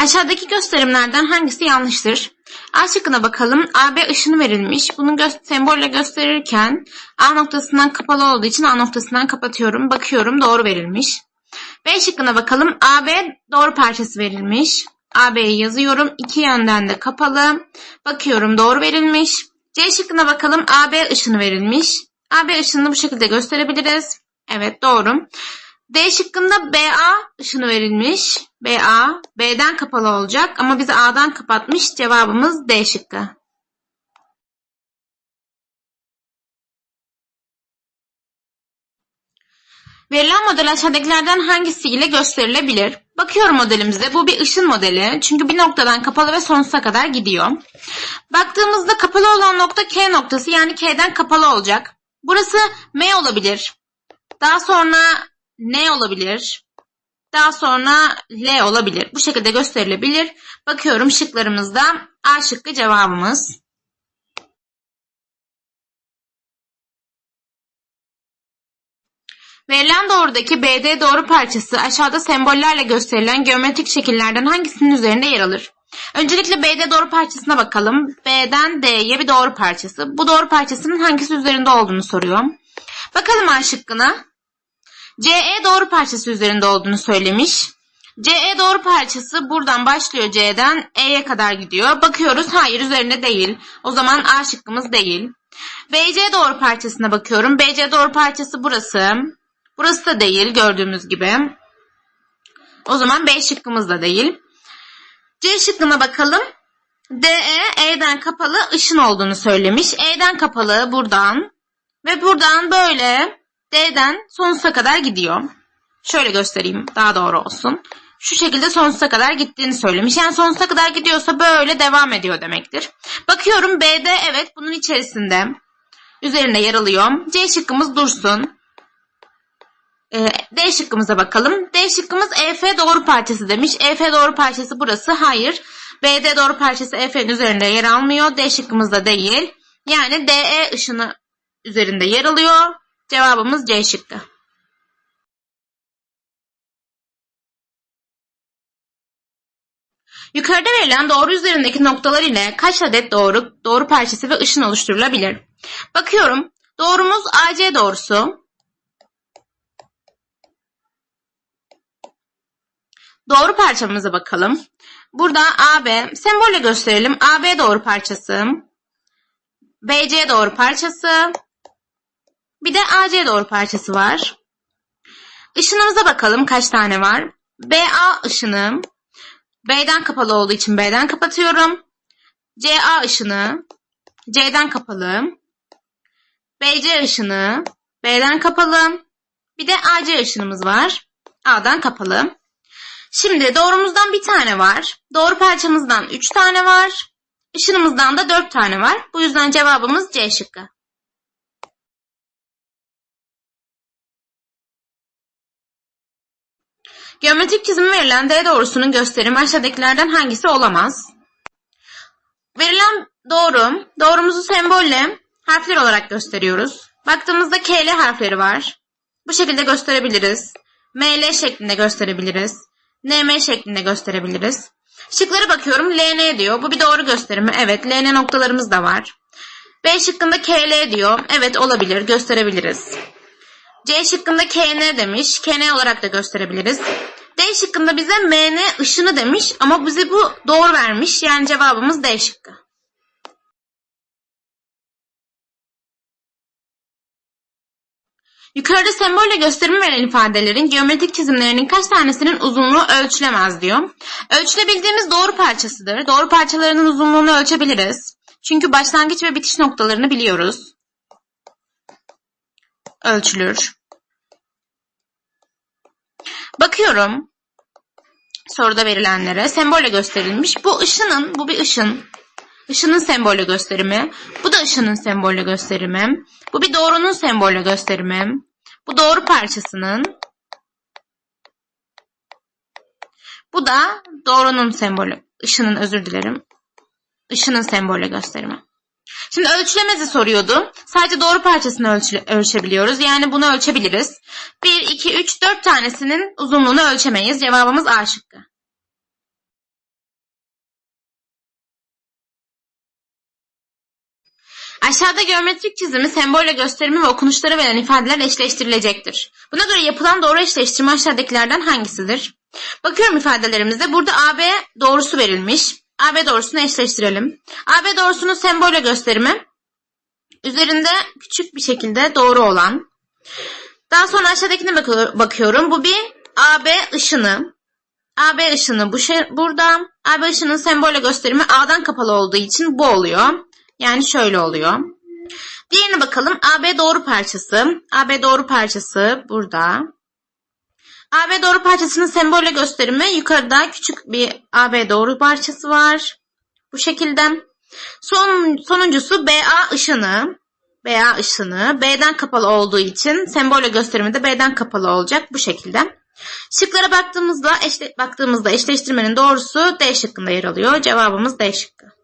Aşağıdaki gösterimlerden hangisi yanlıştır? A şıkkına bakalım. AB ışını verilmiş. Bunu gö- sembolle gösterirken A noktasından kapalı olduğu için A noktasından kapatıyorum. Bakıyorum doğru verilmiş. B şıkkına bakalım. AB doğru parçası verilmiş. AB'yi yazıyorum. İki yönden de kapalı. Bakıyorum doğru verilmiş. C şıkkına bakalım. AB ışını verilmiş. AB ışını bu şekilde gösterebiliriz. Evet doğru. D şıkkında BA ışını verilmiş. BA B'den kapalı olacak ama bizi A'dan kapatmış. Cevabımız D şıkkı. Verilen model aşağıdakilerden hangisiyle gösterilebilir? Bakıyorum modelimize. Bu bir ışın modeli. Çünkü bir noktadan kapalı ve sonsuza kadar gidiyor. Baktığımızda kapalı olan nokta K noktası yani K'den kapalı olacak. Burası M olabilir. Daha sonra N olabilir. Daha sonra L olabilir. Bu şekilde gösterilebilir. Bakıyorum şıklarımızda A şıkkı cevabımız. Verilen doğrudaki BD doğru parçası aşağıda sembollerle gösterilen geometrik şekillerden hangisinin üzerinde yer alır? Öncelikle BD doğru parçasına bakalım. B'den D'ye bir doğru parçası. Bu doğru parçasının hangisi üzerinde olduğunu soruyor. Bakalım A şıkkına. CE doğru parçası üzerinde olduğunu söylemiş. CE doğru parçası buradan başlıyor C'den E'ye kadar gidiyor. Bakıyoruz hayır üzerinde değil. O zaman A şıkkımız değil. BC doğru parçasına bakıyorum. BC doğru parçası burası. Burası da değil gördüğümüz gibi. O zaman B şıkkımız da değil. C şıkkına bakalım. DE E'den kapalı ışın olduğunu söylemiş. E'den kapalı buradan ve buradan böyle D'den sonsuza kadar gidiyor. Şöyle göstereyim daha doğru olsun. Şu şekilde sonsuza kadar gittiğini söylemiş. Yani sonsuza kadar gidiyorsa böyle devam ediyor demektir. Bakıyorum BD evet bunun içerisinde. Üzerinde yer alıyor. C şıkkımız dursun. Ee, D şıkkımıza bakalım. D şıkkımız EF doğru parçası demiş. EF doğru parçası burası. Hayır. BD doğru parçası EF'nin üzerinde yer almıyor. D şıkkımızda değil. Yani DE ışını üzerinde yer alıyor. Cevabımız C şıkkı. Yukarıda verilen doğru üzerindeki noktalar ile kaç adet doğru, doğru parçası ve ışın oluşturulabilir? Bakıyorum. Doğrumuz AC doğrusu. Doğru parçamıza bakalım. Burada AB, sembolle gösterelim. AB doğru parçası. BC doğru parçası. Bir de AC doğru parçası var. Işınımıza bakalım kaç tane var. BA ışını. B'den kapalı olduğu için B'den kapatıyorum. CA ışını. C'den kapalı. BC ışını. B'den kapalı. Bir de AC ışınımız var. A'dan kapalı. Şimdi doğrumuzdan bir tane var. Doğru parçamızdan üç tane var. Işınımızdan da dört tane var. Bu yüzden cevabımız C şıkkı. Geometrik çizimi verilen D doğrusunun gösterimi aşağıdakilerden hangisi olamaz? Verilen doğru, doğrumuzu sembolle harfler olarak gösteriyoruz. Baktığımızda KL harfleri var. Bu şekilde gösterebiliriz. ML şeklinde gösterebiliriz. NM şeklinde gösterebiliriz. Şıklara bakıyorum. LN diyor. Bu bir doğru gösterimi. Evet. LN noktalarımız da var. B şıkkında KL diyor. Evet olabilir. Gösterebiliriz. C şıkkında KN demiş. KN olarak da gösterebiliriz. D şıkkında bize MN ışını demiş ama bize bu doğru vermiş. Yani cevabımız D şıkkı. Yukarıda sembolle gösterimi veren ifadelerin geometrik çizimlerinin kaç tanesinin uzunluğu ölçülemez diyor. Ölçülebildiğimiz doğru parçasıdır. Doğru parçalarının uzunluğunu ölçebiliriz. Çünkü başlangıç ve bitiş noktalarını biliyoruz. Ölçülür. Bakıyorum soruda verilenlere. Sembolle gösterilmiş. Bu ışının, bu bir ışın. Işının sembolle gösterimi. Bu da ışının sembolle gösterimi. Bu bir doğrunun sembolle gösterimi. Bu doğru parçasının. Bu da doğrunun sembolü. Işının özür dilerim. Işının sembolle gösterimi. Şimdi ölçülemezi soruyordu. Sadece doğru parçasını ölçü, ölçebiliyoruz. Yani bunu ölçebiliriz. 1, 2, 3, 4 tanesinin uzunluğunu ölçemeyiz. Cevabımız A şıkkı. Aşağıda geometrik çizimi, sembolle gösterimi ve okunuşlara verilen ifadeler eşleştirilecektir. Buna göre yapılan doğru eşleştirme aşağıdakilerden hangisidir? Bakıyorum ifadelerimizde. Burada AB doğrusu verilmiş. AB doğrusunu eşleştirelim. AB doğrusunun sembolle gösterimi üzerinde küçük bir şekilde doğru olan. Daha sonra aşağıdakine bakı- bakıyorum. Bu bir AB ışını. AB ışını bu şey, burada. AB ışının sembolle gösterimi A'dan kapalı olduğu için bu oluyor. Yani şöyle oluyor. Diğerine bakalım. AB doğru parçası. AB doğru parçası burada. AB doğru parçasının sembolle gösterimi yukarıda küçük bir AB doğru parçası var. Bu şekilde. Son, sonuncusu BA ışını. BA ışını B'den kapalı olduğu için sembolle gösterimi de B'den kapalı olacak bu şekilde. Şıklara baktığımızda eşle, baktığımızda eşleştirmenin doğrusu D şıkkında yer alıyor. Cevabımız D şıkkı.